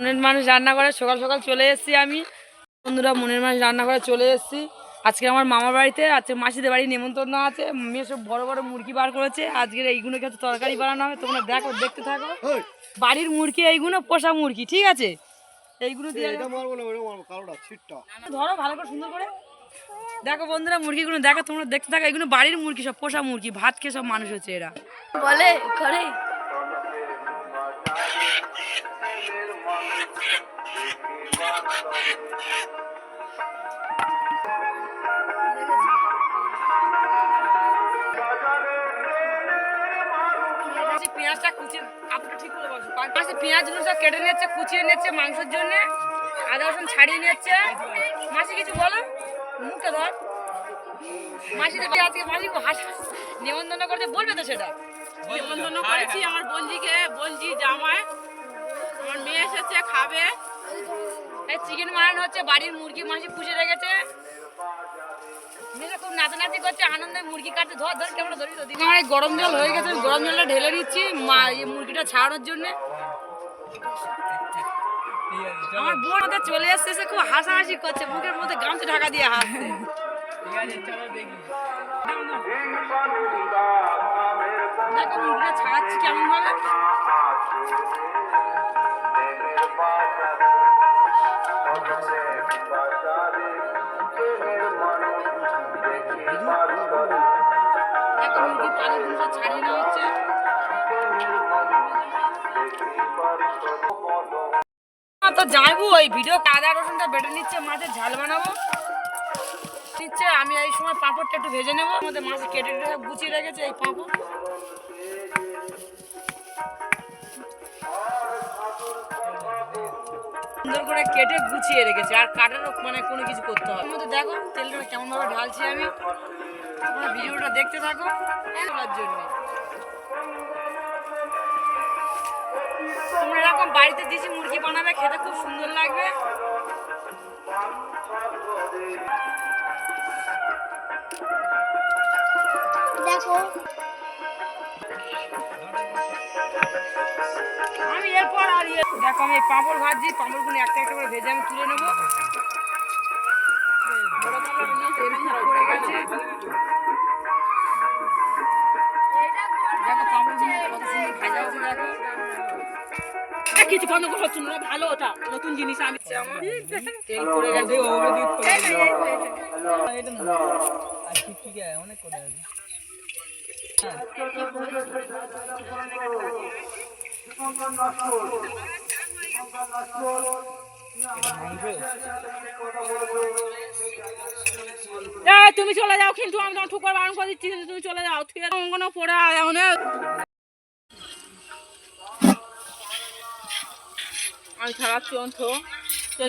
মনের মানুষ রান্না করে সকাল সকাল চলে এসেছি আমি। বন্ধুরা মনের মানুষ রান্না করে চলে এসেছি। আজকে আমার মামার বাড়িতে আজকে মাসিদের বাড়ি নেমন্তন্ন আছে। মেয়ে সব বড় বড় মুরগি বার করেছে। আজকের এইগুলোকে তরকারি বানানো হবে তোমরা দেখো দেখতে থাকো। বাড়ির মুরগি এইগুলো পোষা মুরগি ঠিক আছে? এইগুলো দিয়ে এটা মারবো না ওটা মারবো কালোটা ছিটটা। ধরো ভালো করে সুন্দর করে। দেখো বন্ধুরা মুরগিগুলো দেখো তোমরা দেখতে থাকো। এগুলো বাড়ির মুরগি সব পোষা মুরগি ভাত খেয়ে সব মানুষ হচ্ছে এরা। বলে করে পেঁয়াজগুলো সব কেটে নিচ্ছে কুচিয়ে নিচ্ছে মাংসের জন্য আদা রসুন ছাড়িয়ে নিচ্ছে মাসি কিছু বলো? মুখে ধর। মাসি তো আজকে মাসি হাসা নিমন্ত্রণ করতে বলবে তো সেটা? নিমন্ত্রণ করেছি আমার বঞ্জিকে বঞ্জি জামাই। আমার মেয়ে এসেছে খাবে। এই চিকেন হচ্ছে বাড়ির মুরগি মাসি পুষে রেখেছে। খুব নাচানাচি করছে, আনন্দে মুরগি কাটতে ধর কেমন ধরি তো গরম জল হয়ে গেছে গরম জলটা ঢেলে নিচ্ছি মা মুরগিটা ছাড়ানোর জন্য। আমার বোন ওদের চলে এসছে এসে খুব হাসাহাসি করছে, মুখের মধ্যে গামছা ঢাকা দিয়ে হাসছে। দেখো মুরগিটা ছাড়াচ্ছি কেমন ভাবে ছাড়িয়ে নেওয়া হচ্ছে। তো যাইবো ওই ভিডিও আদা রসুনটা বেটে নিচ্ছে, মাছের ঝাল বানাবো। নিচ্ছে, আমি এই সময় পাঁপড়টা একটু ভেজে নেব, আমাদের মাছ কেটে গুছিয়ে রেখেছে এই পাঁপড়। সুন্দর করে কেটে গুছিয়ে রেখেছে, আর কাটারও মানে কোনো কিছু করতে হবে মধ্যে দেখো, তেলটা কেমন ভাবে ঢালছি আমি। তোমরা ভিডিওটা দেখতে থাকো তোলার জন্য। তোমরা এরকম বাড়িতে মুরগি বানাবে খেতে খুব সুন্দর লাগবে। দেখো। আমি এরপর আর দেখো আমি পাঁপড় ভাজছি পাঁপড়গুলো একটা একটা করে ভেজে আমি তুলে নেব। গেছে। কিছু ভালো ওটা নতুন জিনিস আমি তেল গেছে এই, তুমি চলে যাও কিন্তু আমি তোমার ঠুকর বারণ করে দিচ্ছি তুমি চলে যাও ঠিক আছে? অঙ্গন পড়ে আমি ছাড়াচ্ছি অন্ত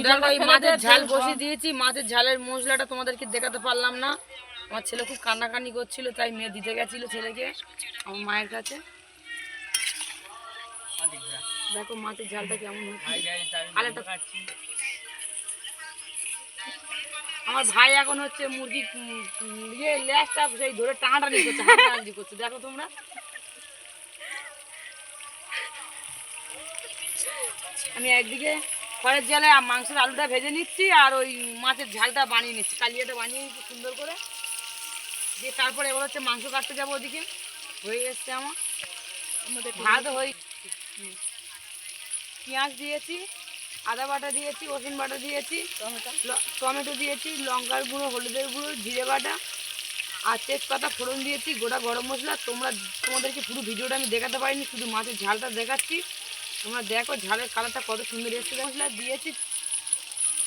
দেখো মাছের ঝাল বসিয়ে দিয়েছি মাছের ঝালের মশলাটা তোমাদেরকে দেখাতে পারলাম না। আমার ছেলে খুব কান্নাকানি করছিল তাই মেয়ে দিতে গেছিল ছেলেকে আমার মায়ের কাছে। দেখো মাছের ঝালটা কেমন আমার ভাই এখন হচ্ছে মুরগি ইয়ে লেজটা সেই ধরে টানাটানি করছে হাঁটাহাঁটি করছে। দেখো তোমরা। আমি একদিকে খড়ের জালে মাংসের আলুটা ভেজে নিচ্ছি আর ওই মাছের ঝালটা বানিয়ে নিচ্ছি কালিয়াটা বানিয়ে নিচ্ছি সুন্দর করে। দিয়ে তারপরে এবার হচ্ছে মাংস কাটতে যাব ওদিকে। হয়ে এসছে আমার। আমাদের ভাত হয়ে পেঁয়াজ দিয়েছি আদা বাটা দিয়েছি রসুন বাটা দিয়েছি ল- টমেটো দিয়েছি লঙ্কার গুঁড়ো হলুদের গুঁড়ো জিরে বাটা আর তেজপাতা ফোড়ন দিয়েছি গোটা গরম মশলা। তোমরা তোমাদেরকে পুরো ভিডিওটা আমি দেখাতে পারিনি শুধু মাছের ঝালটা দেখাচ্ছি। তোমরা দেখো ঝালের কালারটা কত সুন্দর এসছে। মশলা দিয়েছি।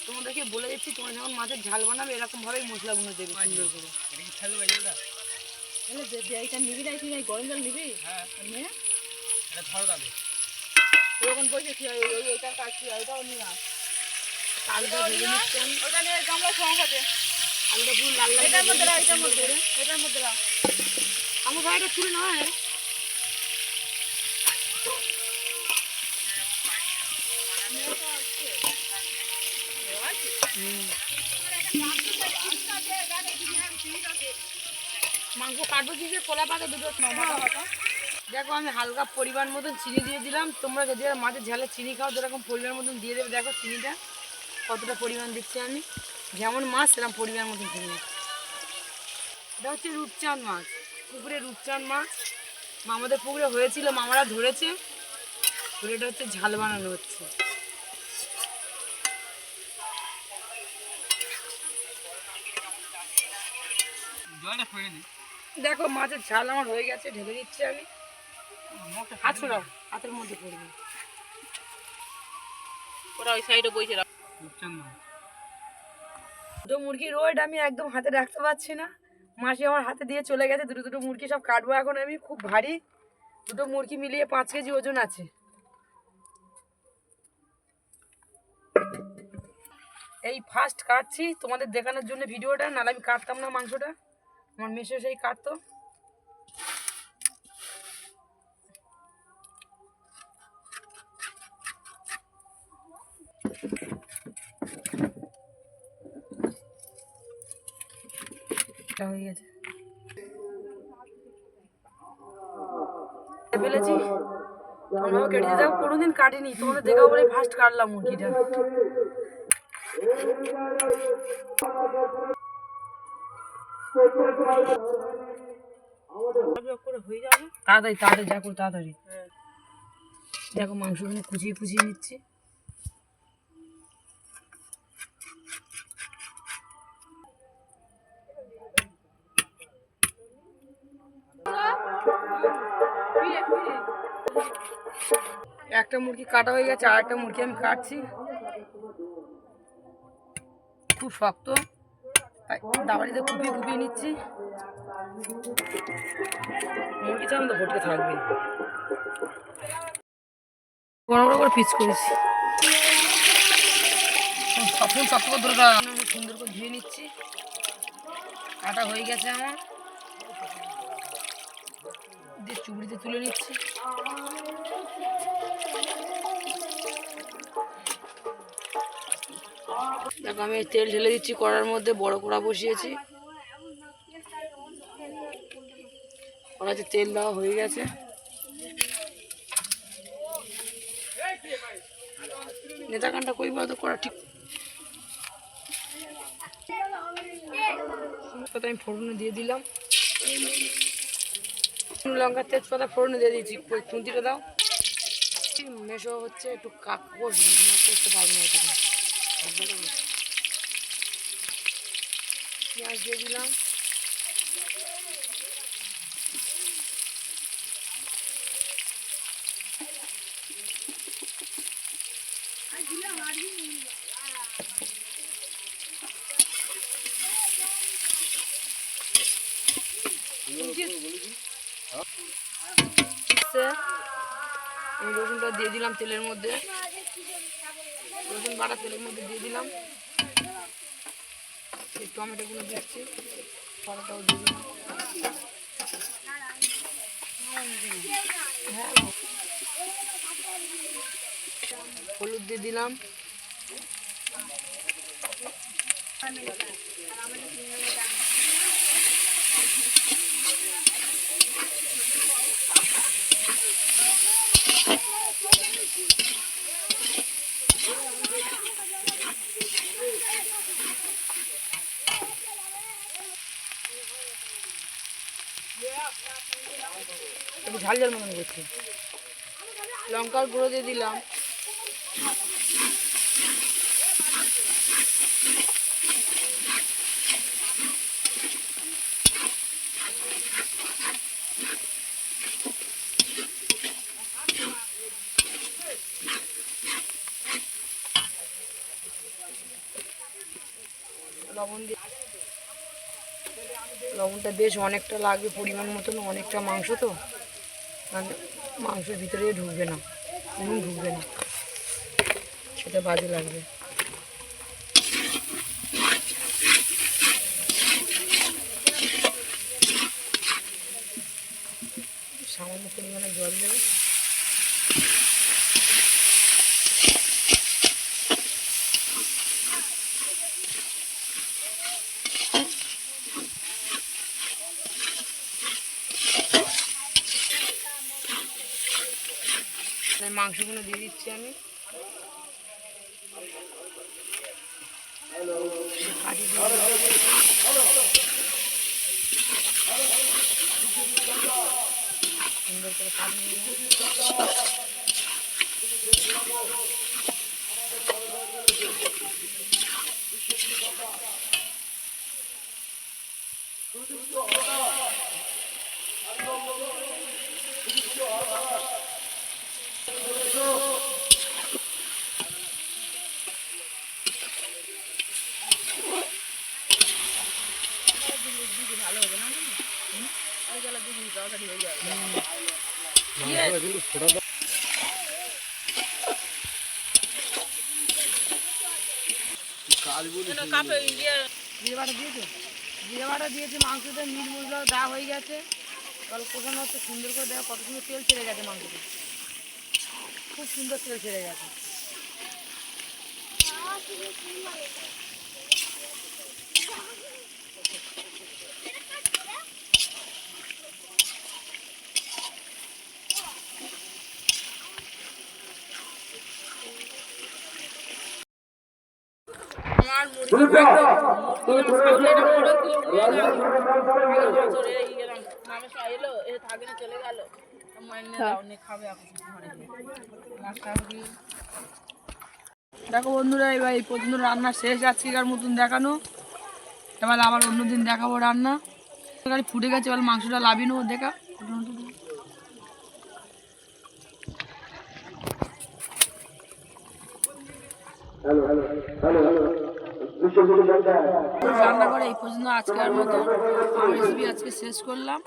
তোমাদেরকে বলে দিচ্ছি তোমরা যখন মাছের ঝাল বানাবে এরকমভাবেই মশলাগুলো দেবে সুন্দর করে। এইটা নিবি না তুই গরম জল নিবি? হ্যাঁ। ওরকম পয়সা কি হয়? ওই ওইটা কাটছি ওইটাও নিয়ে আস আলুটা ভেজে নিচ্ছি আমি। ওটা নিয়ে গামলা আলুটা পুরো লাল লাল এটার মধ্যে এটার মধ্যে নিচ্ছি এটার মধ্যে রাখ। আমার ভাইটা তুলে নয়। মাংস কাটবো কি যে কলা পাতা দুটো দেখো আমি হালকা পরিমাণ মতন চিনি দিয়ে দিলাম। তোমরা যদি আর মাছের ঝালে চিনি খাও যেরকম পরিমাণ মতন দিয়ে দেবে দেখো চিনিটা কতটা পরিমাণ দিচ্ছি আমি। যেমন মাছ সেরকম পরিমাণ মতন চিনি। এটা হচ্ছে রূপচাঁদ মাছ পুকুরে রূপচাঁদ মাছ। মামাদের পুকুরে হয়েছিল মামারা ধরেছে। ধরে এটা হচ্ছে ঝাল বানানো হচ্ছে। জলটা ফেলে দিই। দেখো মাছের ঝাল আমার হয়ে গেছে ঢেলে দিচ্ছি আমি। হাত ছড়াও হাতের মধ্যে পড়বে ওরা ওই সাইডে রাখ। দুটো মুরগির রোড আমি একদম হাতে রাখতে পারছি না। মাসি আমার হাতে দিয়ে চলে গেছে দুটো দুটো মুরগি সব কাটবো এখন আমি খুব ভারী। দুটো মুরগি মিলিয়ে পাঁচ কেজি ওজন আছে। এই ফার্স্ট কাটছি তোমাদের দেখানোর জন্য ভিডিওটা নাহলে আমি কাটতাম না মাংসটা। আমার মেশো সেই কাটতো হয়ে গেছে। কেটে কোনোদিন কাটিনি। তোমাদের দেখাবো বলে ফার্স্ট কাটলাম মুরগিটা তাড়াতাড়ি তাড়াতাড়ি, যা করে তাড়াতাড়ি। দেখো মাংসগুলো কুচিয়ে কুচিয়ে নিচ্ছি। একটা মুরগি কাটা হয়ে গেছে আর একটা মুরগি আমি কাটছি। খুব শক্ত। দাবাড়িতে কুপিয়ে কুপিয়ে নিচ্ছি। মুরগি চান তো ভটকে থাকবে বড় বড় করে পিস করেছি। ফুল শক্ত করে ধরে সুন্দর করে ধুয়ে নিচ্ছি। কাটা হয়ে গেছে আমার। দিয়ে চুবড়িতে তুলে নিচ্ছি। দেখো, আমি তেল ঢেলে দিচ্ছি, কড়ার মধ্যে বড় কড়া বসিয়েছি। কড়াতে তেল দেওয়া হয়ে গেছে। নেতা কানটা কই তো করা ঠিক আমি ফোড়নে দিয়ে দিলাম। লঙ্কার তেজপাতা ফোড়নে দিয়ে দিয়েছি। কই, খুন্তিটা দাও। মেশো হচ্ছে, একটু কাক না করতে পারব না। পেঁয়াজ দিয়ে দিলাম। রসুনটা দিয়ে দিলাম তেলের মধ্যে। রসুন বাটা তেলের মধ্যে দিয়ে দিলাম। এই টমেটোগুলো দিচ্ছি বাটাটাও দিয়ে দিলাম। হ্যাঁ। হলুদ দিয়ে দিলাম। ঝাল ঝাল মনে করছি লঙ্কার গুঁড়ো দিয়ে দিলাম। লবণ দিয়ে লবণটা বেশ অনেকটা লাগবে, পরিমাণ মতন, অনেকটা মাংস তো। মানে মাংসের ভিতরে ঢুকবে না নুন ঢুকবে না। সেটা বাজে লাগবে। সামান্য পরিমাণে জল দেবে। মাংসগুলো দিয়ে দিচ্ছি আমি। সুন্দর করে কাটি নিয়ে কাপে ইয়ে জিরে বাটা দিয়েছ মাংসতে মিট মশলা দেওয়া হয়ে গেছে এবার কষানো হচ্ছে সুন্দর করে দেওয়া কত সুন্দর তেল ছেড়ে গেছে মাংসতে খুব সুন্দর তেল ছেড়ে গেছে আমার মুরগি ছাগল এটা করে দিল নিয়ে গেল আগের বছর এই এরম নামে সব এলো এ থাকে না দেখো বন্ধুরা, এবার এই পর্যন্ত রান্না শেষ আজকেকার মতন দেখানো। এবার আবার অন্যদিন দেখাবো রান্না। তরকারি ফুটে গেছে, এবার মাংসটা লাভিয়ে নেব, দেখা। রান্না করে এই পর্যন্ত আজকের মতো। রেসিপি আজকে শেষ করলাম।